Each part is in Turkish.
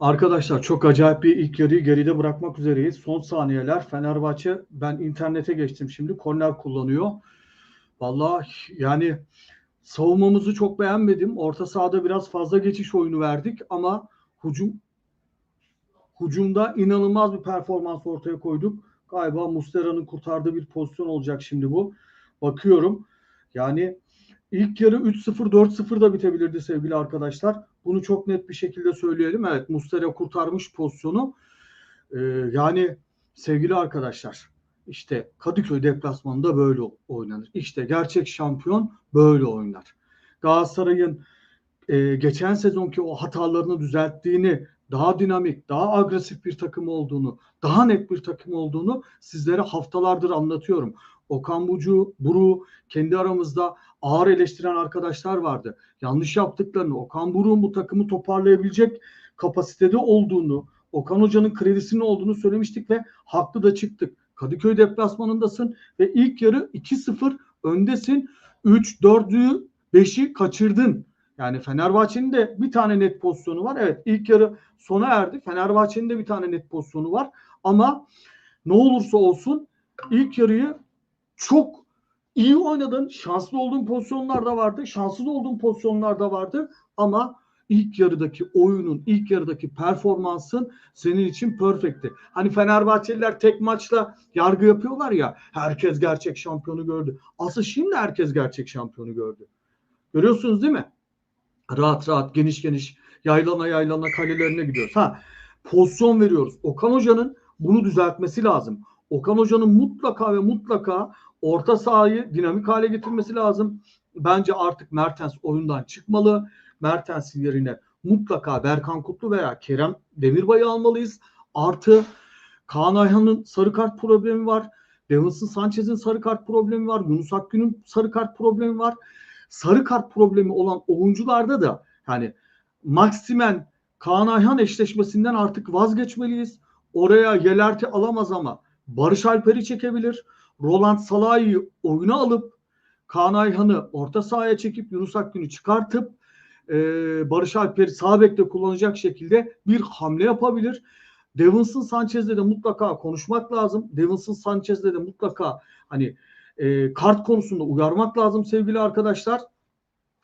Arkadaşlar çok acayip bir ilk yarıyı geride bırakmak üzereyiz. Son saniyeler Fenerbahçe ben internete geçtim şimdi korner kullanıyor. Vallahi yani savunmamızı çok beğenmedim. Orta sahada biraz fazla geçiş oyunu verdik ama hücum hücumda inanılmaz bir performans ortaya koyduk. Galiba Mustera'nın kurtardığı bir pozisyon olacak şimdi bu. Bakıyorum. Yani ilk yarı 3-0 4-0 da bitebilirdi sevgili arkadaşlar. Bunu çok net bir şekilde söyleyelim. Evet Mustera kurtarmış pozisyonu. Ee, yani sevgili arkadaşlar işte Kadıköy deplasmanında böyle oynanır. İşte gerçek şampiyon böyle oynar. Galatasaray'ın e, geçen sezonki o hatalarını düzelttiğini, daha dinamik, daha agresif bir takım olduğunu, daha net bir takım olduğunu sizlere haftalardır anlatıyorum. Okan Bucu, Buru kendi aramızda ağır eleştiren arkadaşlar vardı. Yanlış yaptıklarını, Okan Buruk'un bu takımı toparlayabilecek kapasitede olduğunu, Okan Hoca'nın kredisinin olduğunu söylemiştik ve haklı da çıktık. Kadıköy deplasmanındasın ve ilk yarı 2-0 öndesin. 3, 4'ü 5'i kaçırdın. Yani Fenerbahçe'nin de bir tane net pozisyonu var. Evet ilk yarı sona erdi. Fenerbahçe'nin de bir tane net pozisyonu var. Ama ne olursa olsun ilk yarıyı çok iyi oynadın. Şanslı olduğun pozisyonlar da vardı. Şanssız olduğun pozisyonlar da vardı. Ama ilk yarıdaki oyunun, ilk yarıdaki performansın senin için perfectti. Hani Fenerbahçeliler tek maçla yargı yapıyorlar ya. Herkes gerçek şampiyonu gördü. Asıl şimdi herkes gerçek şampiyonu gördü. Görüyorsunuz değil mi? Rahat rahat, geniş geniş, yaylana yaylana kalelerine gidiyoruz. Ha, pozisyon veriyoruz. Okan Hoca'nın bunu düzeltmesi lazım. Okan Hoca'nın mutlaka ve mutlaka orta sahayı dinamik hale getirmesi lazım. Bence artık Mertens oyundan çıkmalı. Mertens'in yerine mutlaka Berkan Kutlu veya Kerem Demirbay'ı almalıyız. Artı Kaan Ayhan'ın sarı kart problemi var. Davinson Sanchez'in sarı kart problemi var. Yunus Akgün'ün sarı kart problemi var. Sarı kart problemi olan oyuncularda da yani Maximen Kaan Ayhan eşleşmesinden artık vazgeçmeliyiz. Oraya Yelerti alamaz ama Barış Alper'i çekebilir. Roland Salah'ı oyuna alıp Kaan Ayhan'ı orta sahaya çekip Yunus Akgün'ü çıkartıp e, Barış Alper'i sağ bekte kullanacak şekilde bir hamle yapabilir. Davinson Sanchez'le de mutlaka konuşmak lazım. Davinson Sanchez'le de mutlaka hani e, kart konusunda uyarmak lazım sevgili arkadaşlar.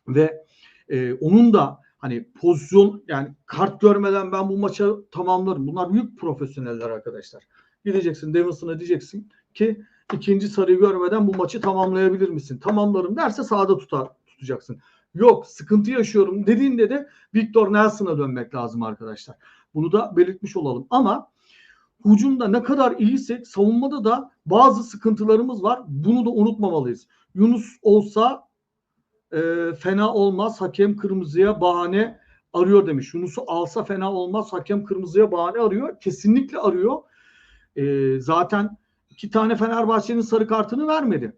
Ve e, onun da hani pozisyon yani kart görmeden ben bu maçı tamamlarım. Bunlar büyük profesyoneller arkadaşlar. Gideceksin Davinson'a diyeceksin ki ikinci sarıyı görmeden bu maçı tamamlayabilir misin? Tamamlarım derse sağda tutar, tutacaksın. Yok sıkıntı yaşıyorum dediğinde de Victor Nelson'a dönmek lazım arkadaşlar. Bunu da belirtmiş olalım. Ama hücumda ne kadar iyiysek savunmada da bazı sıkıntılarımız var. Bunu da unutmamalıyız. Yunus olsa e, fena olmaz. Hakem kırmızıya bahane arıyor demiş. Yunus'u alsa fena olmaz. Hakem kırmızıya bahane arıyor. Kesinlikle arıyor. E, zaten iki tane Fenerbahçe'nin sarı kartını vermedi.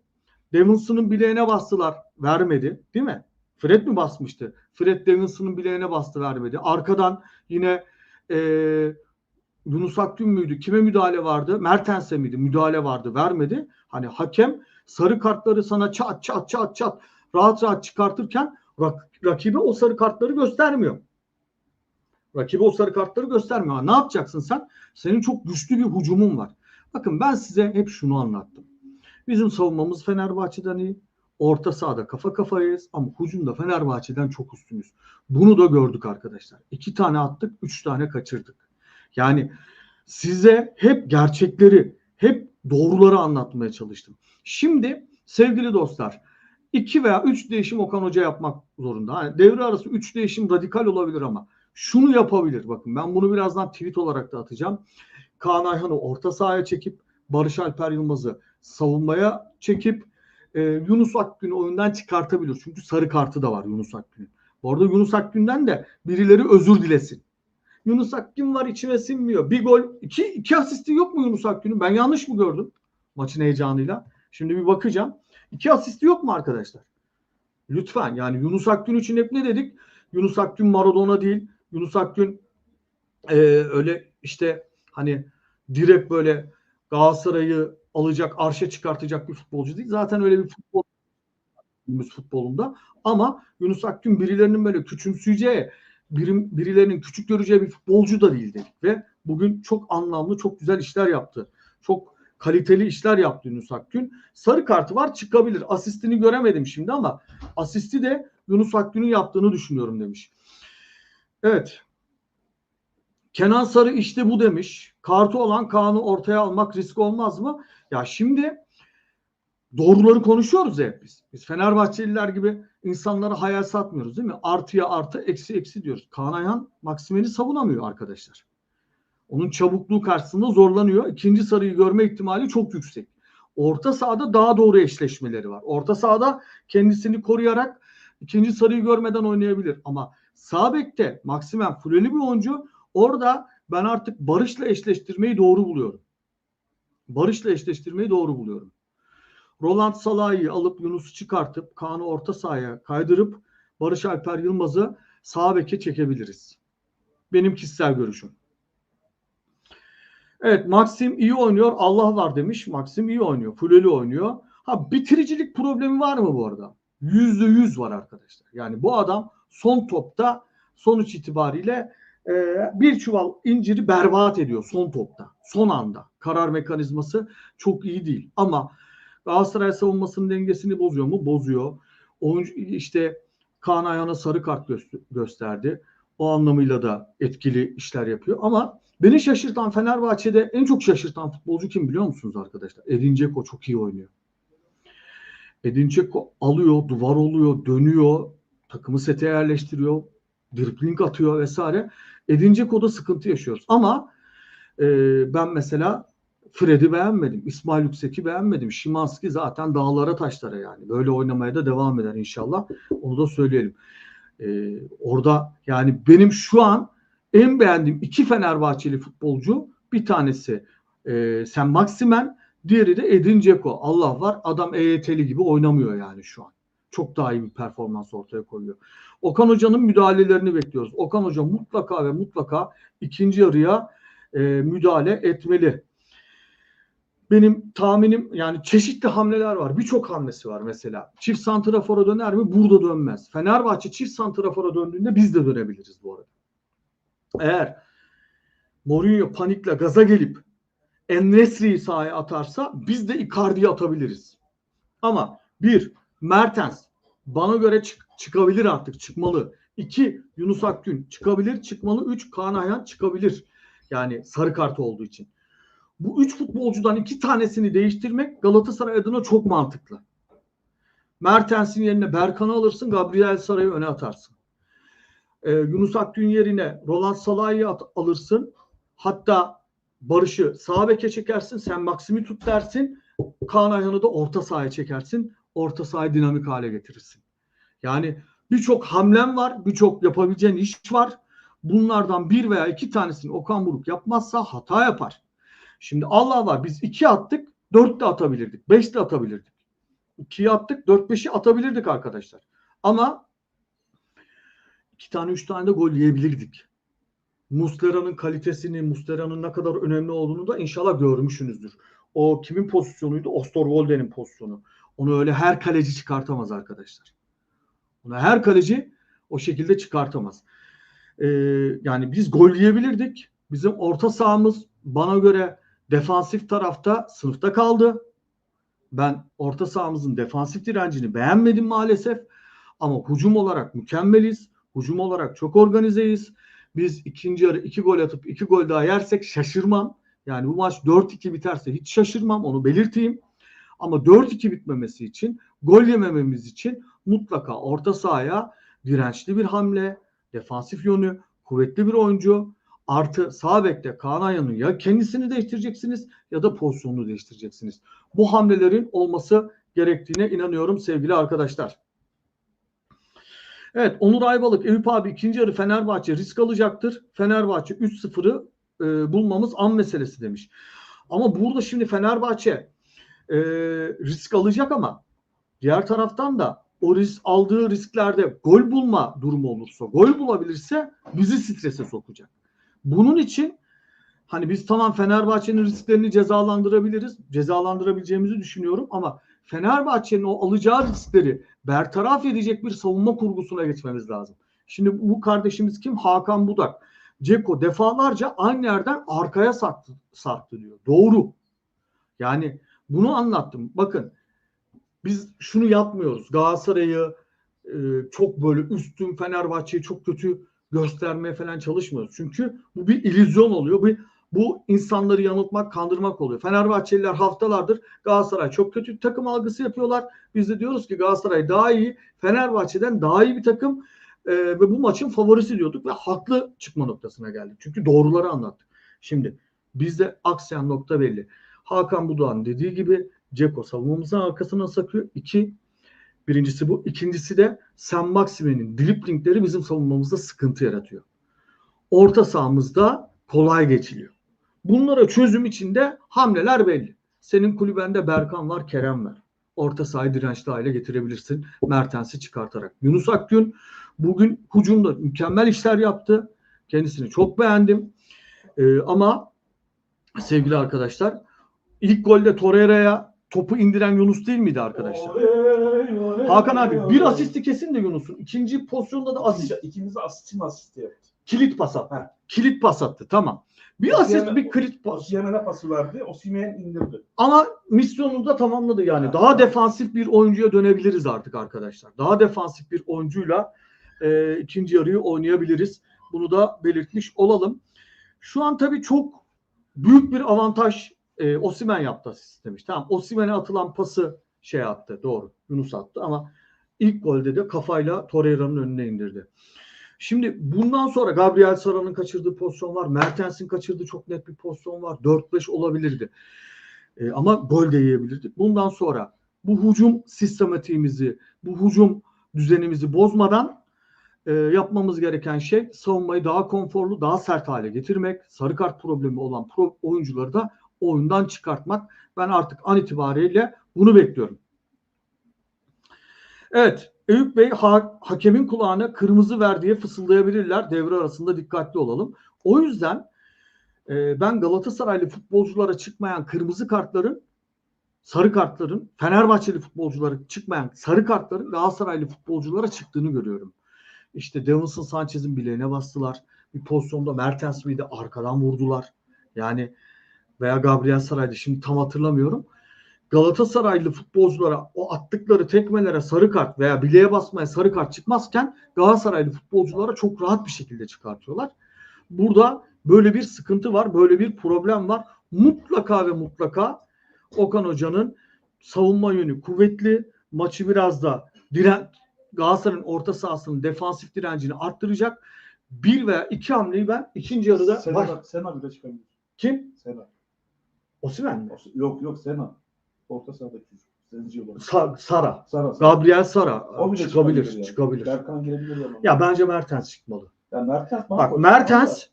Davinson'ın bileğine bastılar. Vermedi. Değil mi? Fred mi basmıştı? Fred Davinson'ın bileğine bastı vermedi. Arkadan yine e, Yunus Akgün müydü? Kime müdahale vardı? Mertens'e miydi? Müdahale vardı. Vermedi. Hani hakem sarı kartları sana çat çat çat çat rahat rahat çıkartırken rak, rakibe o sarı kartları göstermiyor. Rakibe o sarı kartları göstermiyor. Ne yapacaksın sen? Senin çok güçlü bir hücumun var. Bakın ben size hep şunu anlattım. Bizim savunmamız Fenerbahçe'den iyi. Orta sahada kafa kafayız ama hücumda Fenerbahçe'den çok üstünüz. Bunu da gördük arkadaşlar. İki tane attık, üç tane kaçırdık. Yani size hep gerçekleri, hep doğruları anlatmaya çalıştım. Şimdi sevgili dostlar, iki veya üç değişim Okan Hoca yapmak zorunda. Hani devre arası üç değişim radikal olabilir ama şunu yapabilir. Bakın ben bunu birazdan tweet olarak da atacağım. Kaan Ayhan'ı orta sahaya çekip Barış Alper Yılmaz'ı savunmaya çekip e, Yunus Akgün'ü oyundan çıkartabilir. Çünkü sarı kartı da var Yunus Akgün'ün. Bu arada Yunus Akgün'den de birileri özür dilesin. Yunus Akgün var içime sinmiyor. Bir gol, iki, iki asisti yok mu Yunus Akgün'ün? Ben yanlış mı gördüm maçın heyecanıyla? Şimdi bir bakacağım. İki asisti yok mu arkadaşlar? Lütfen yani Yunus Akgün için hep ne dedik? Yunus Akgün Maradona değil. Yunus Akgün e, öyle işte hani direkt böyle Galatasaray'ı alacak, arşa çıkartacak bir futbolcu değil. Zaten öyle bir futbol futbolunda. Ama Yunus Akgün birilerinin böyle küçümseyeceği birim, birilerinin küçük göreceği bir futbolcu da değil dedik ve bugün çok anlamlı, çok güzel işler yaptı. Çok kaliteli işler yaptı Yunus Akgün. Sarı kartı var çıkabilir. Asistini göremedim şimdi ama asisti de Yunus Akgün'ün yaptığını düşünüyorum demiş. Evet. Kenan Sarı işte bu demiş. Kartı olan Kaan'ı ortaya almak risk olmaz mı? Ya şimdi doğruları konuşuyoruz hep biz. Biz Fenerbahçeliler gibi insanlara hayal satmıyoruz değil mi? Artıya artı, eksi eksi diyoruz. Kaan Ayhan Maksimen'i savunamıyor arkadaşlar. Onun çabukluğu karşısında zorlanıyor. İkinci sarıyı görme ihtimali çok yüksek. Orta sahada daha doğru eşleşmeleri var. Orta sahada kendisini koruyarak ikinci sarıyı görmeden oynayabilir. Ama sağ bekte Maksimen fuleli bir oyuncu. Orada ben artık Barış'la eşleştirmeyi doğru buluyorum. Barış'la eşleştirmeyi doğru buluyorum. Roland Salah'ı alıp Yunus'u çıkartıp Kaan'ı orta sahaya kaydırıp Barış Alper Yılmaz'ı sağ beke çekebiliriz. Benim kişisel görüşüm. Evet Maxim iyi oynuyor. Allah var demiş. Maxim iyi oynuyor. Fuleli oynuyor. Ha bitiricilik problemi var mı bu arada? Yüzde yüz var arkadaşlar. Yani bu adam son topta sonuç itibariyle e, bir çuval inciri berbat ediyor son topta. Son anda. Karar mekanizması çok iyi değil. Ama Galatasaray savunmasının dengesini bozuyor mu? Bozuyor. Oyuncu işte Kaan Ayhan'a sarı kart gö- gösterdi. O anlamıyla da etkili işler yapıyor. Ama beni şaşırtan Fenerbahçe'de en çok şaşırtan futbolcu kim biliyor musunuz arkadaşlar? Edin Dzeko çok iyi oynuyor. Edin alıyor, duvar oluyor, dönüyor, takımı sete yerleştiriyor, dribling atıyor vesaire. Edin Dzeko'da sıkıntı yaşıyoruz. Ama e, ben mesela Fred'i beğenmedim. İsmail Yüksek'i beğenmedim. Şimanski zaten dağlara taşlara yani. Böyle oynamaya da devam eder inşallah. Onu da söyleyelim. Ee, orada yani benim şu an en beğendiğim iki Fenerbahçeli futbolcu bir tanesi e, Sen Maximen diğeri de Edin Dzeko. Allah var adam EYT'li gibi oynamıyor yani şu an. Çok daha iyi bir performans ortaya koyuyor. Okan Hoca'nın müdahalelerini bekliyoruz. Okan Hoca mutlaka ve mutlaka ikinci yarıya e, müdahale etmeli benim tahminim yani çeşitli hamleler var. Birçok hamlesi var mesela. Çift santrafora döner mi? Burada dönmez. Fenerbahçe çift santrafora döndüğünde biz de dönebiliriz bu arada. Eğer Mourinho panikle gaza gelip Ennesri'yi sahaya atarsa biz de Icardi'yi atabiliriz. Ama bir Mertens bana göre çık çıkabilir artık çıkmalı. İki Yunus Akgün çıkabilir çıkmalı. Üç Kaan Ayhan çıkabilir. Yani sarı kart olduğu için bu üç futbolcudan iki tanesini değiştirmek Galatasaray adına çok mantıklı. Mertens'in yerine Berkan'ı alırsın, Gabriel Saray'ı öne atarsın. Ee, Yunus Akgün yerine Roland Salah'ı alırsın. Hatta Barış'ı sağ beke çekersin, sen Maksim'i tut dersin. Kaan Ayhan'ı da orta sahaya çekersin. Orta sahayı dinamik hale getirirsin. Yani birçok hamlem var, birçok yapabileceğin iş var. Bunlardan bir veya iki tanesini Okan Buruk yapmazsa hata yapar. Şimdi Allah var biz iki attık dört de atabilirdik. Beş de atabilirdik. İkiyi attık dört beşi atabilirdik arkadaşlar. Ama iki tane üç tane de gol yiyebilirdik. Muslera'nın kalitesini, Muslera'nın ne kadar önemli olduğunu da inşallah görmüşsünüzdür. O kimin pozisyonuydu? Osterwolde'nin pozisyonu. Onu öyle her kaleci çıkartamaz arkadaşlar. Onu her kaleci o şekilde çıkartamaz. Ee, yani biz gol yiyebilirdik. Bizim orta sahamız bana göre defansif tarafta sınıfta kaldı. Ben orta sahamızın defansif direncini beğenmedim maalesef. Ama hücum olarak mükemmeliz. Hücum olarak çok organizeyiz. Biz ikinci yarı iki gol atıp iki gol daha yersek şaşırmam. Yani bu maç 4-2 biterse hiç şaşırmam onu belirteyim. Ama 4-2 bitmemesi için, gol yemememiz için mutlaka orta sahaya dirençli bir hamle, defansif yönü, kuvvetli bir oyuncu, Artı sağ bekte Kaan Ayhan'ın ya kendisini değiştireceksiniz ya da pozisyonunu değiştireceksiniz. Bu hamlelerin olması gerektiğine inanıyorum sevgili arkadaşlar. Evet Onur Aybalık, Eyüp abi ikinci yarı Fenerbahçe risk alacaktır. Fenerbahçe 3-0'ı e, bulmamız an meselesi demiş. Ama burada şimdi Fenerbahçe e, risk alacak ama diğer taraftan da o risk aldığı risklerde gol bulma durumu olursa, gol bulabilirse bizi strese sokacak. Bunun için hani biz tamam Fenerbahçe'nin risklerini cezalandırabiliriz. Cezalandırabileceğimizi düşünüyorum ama Fenerbahçe'nin o alacağı riskleri bertaraf edecek bir savunma kurgusuna geçmemiz lazım. Şimdi bu kardeşimiz kim? Hakan Budak. Ceko defalarca aynı yerden arkaya sarktı, sarktı diyor. Doğru. Yani bunu anlattım. Bakın biz şunu yapmıyoruz. Galatasaray'ı e, çok böyle üstün Fenerbahçe'yi çok kötü göstermeye falan çalışmıyoruz. Çünkü bu bir illüzyon oluyor. Bu, bu insanları yanıltmak, kandırmak oluyor. Fenerbahçeliler haftalardır Galatasaray çok kötü bir takım algısı yapıyorlar. Biz de diyoruz ki Galatasaray daha iyi, Fenerbahçe'den daha iyi bir takım e, ve bu maçın favorisi diyorduk ve haklı çıkma noktasına geldik. Çünkü doğruları anlattık. Şimdi bizde aksayan nokta belli. Hakan Budoğan dediği gibi Ceko savunmamızın arkasına sakıyor. İki, birincisi bu. İkincisi de Sam Maxime'nin driplingleri bizim savunmamızda sıkıntı yaratıyor. Orta sahamızda kolay geçiliyor. Bunlara çözüm için de hamleler belli. Senin kulübende Berkan var, Kerem var. Orta sahayı dirençli hale getirebilirsin. Mertens'i çıkartarak. Yunus Akgün bugün hücumda mükemmel işler yaptı. Kendisini çok beğendim. Ee, ama sevgili arkadaşlar ilk golde Torreira'ya topu indiren Yunus değil miydi arkadaşlar? Hakan abi bir asisti kesin de Yunus'un. İkinci pozisyonda da asist. İkimiz de asistim asisti yaptı. Kilit pas attı. Ha. Kilit pas attı. Tamam. Bir asist bir kilit pas. Osimhen'e pası verdi. Osimhen indirdi. Ama misyonunu da tamamladı yani. Ha. Daha defansif bir oyuncuya dönebiliriz artık arkadaşlar. Daha defansif bir oyuncuyla e, ikinci yarıyı oynayabiliriz. Bunu da belirtmiş olalım. Şu an tabii çok büyük bir avantaj e, Osimhen yaptı asist demiş. Tamam Osimhen'e atılan pası şey attı doğru. Yunus attı ama ilk golde de kafayla Torreira'nın önüne indirdi. Şimdi bundan sonra Gabriel Sara'nın kaçırdığı pozisyon var. Mertens'in kaçırdığı çok net bir pozisyon var. 4-5 olabilirdi. E, ama gol de yiyebilirdik. Bundan sonra bu hücum sistematiğimizi, bu hücum düzenimizi bozmadan e, yapmamız gereken şey savunmayı daha konforlu, daha sert hale getirmek. Sarı kart problemi olan pro, oyuncuları da oyundan çıkartmak. Ben artık an itibariyle bunu bekliyorum. Evet, Eyüp Bey ha- hakemin kulağına kırmızı ver diye fısıldayabilirler. Devre arasında dikkatli olalım. O yüzden e, ben Galatasaraylı futbolculara çıkmayan kırmızı kartların sarı kartların Fenerbahçeli futbolculara çıkmayan sarı kartların Galatasaraylı futbolculara çıktığını görüyorum. İşte Davinson Sanchez'in bileğine bastılar. Bir pozisyonda Mertens miydi arkadan vurdular. Yani veya Gabriel Saray'dı şimdi tam hatırlamıyorum. Galatasaraylı futbolculara o attıkları tekmelere sarı kart veya bileğe basmaya sarı kart çıkmazken Galatasaraylı futbolculara çok rahat bir şekilde çıkartıyorlar. Burada böyle bir sıkıntı var, böyle bir problem var. Mutlaka ve mutlaka Okan Hoca'nın savunma yönü kuvvetli, maçı biraz da diren Galatasaray'ın orta sahasının defansif direncini arttıracak. Bir veya iki hamleyi ben ikinci yarıda baş... Sena, Sena bile çıkabilir. kim? Sena. Osimhen mi? Yok yok Sena. Orta sahadaki çocuk. Zenci olan. Sa- Sara. Sara. Gabriel Sara O bile çıkabilir, çıkabilir yani. çıkabilir. Berkan girebilir ama. Ya bence Mertens çıkmalı. Ya Mertens Bak Mertens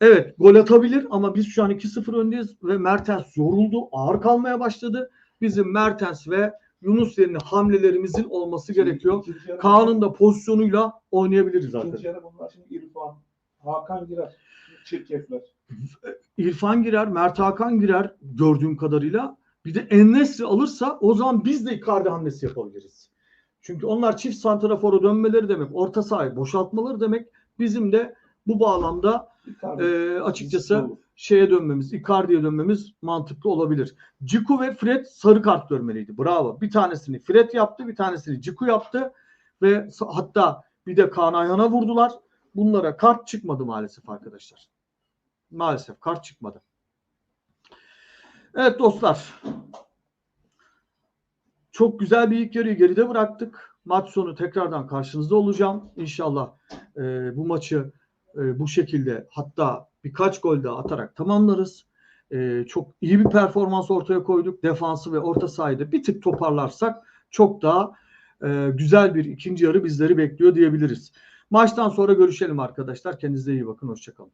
evet gol atabilir ama biz şu an 2-0 öndeyiz ve Mertens yoruldu, ağır kalmaya başladı. Bizim Mertens ve Yunus yerine hamlelerimizin olması Şimdi gerekiyor. ikinci Kaan'ın da pozisyonuyla oynayabiliriz İkinci zaten. yarı bunlar şimdi İrfan, Hakan girer. Çirkefler. İrfan girer, Mert Hakan girer gördüğüm kadarıyla. Bir de Ennesri alırsa o zaman biz de Icardi hamlesi yapabiliriz. Çünkü onlar çift santrafora dönmeleri demek, orta sahayı boşaltmaları demek. Bizim de bu bağlamda Icardi. e, açıkçası şeye dönmemiz, Icardi'ye dönmemiz mantıklı olabilir. Ciku ve Fred sarı kart görmeliydi. Bravo. Bir tanesini Fred yaptı, bir tanesini Ciku yaptı ve hatta bir de Kaan Ayhan'a vurdular. Bunlara kart çıkmadı maalesef arkadaşlar. Maalesef kart çıkmadı. Evet dostlar. Çok güzel bir ilk yarıyı geride bıraktık. Maç sonu tekrardan karşınızda olacağım. İnşallah e, bu maçı e, bu şekilde hatta birkaç gol daha atarak tamamlarız. E, çok iyi bir performans ortaya koyduk. Defansı ve orta sahayı bir tık toparlarsak çok daha e, güzel bir ikinci yarı bizleri bekliyor diyebiliriz. Maçtan sonra görüşelim arkadaşlar. Kendinize iyi bakın. Hoşçakalın.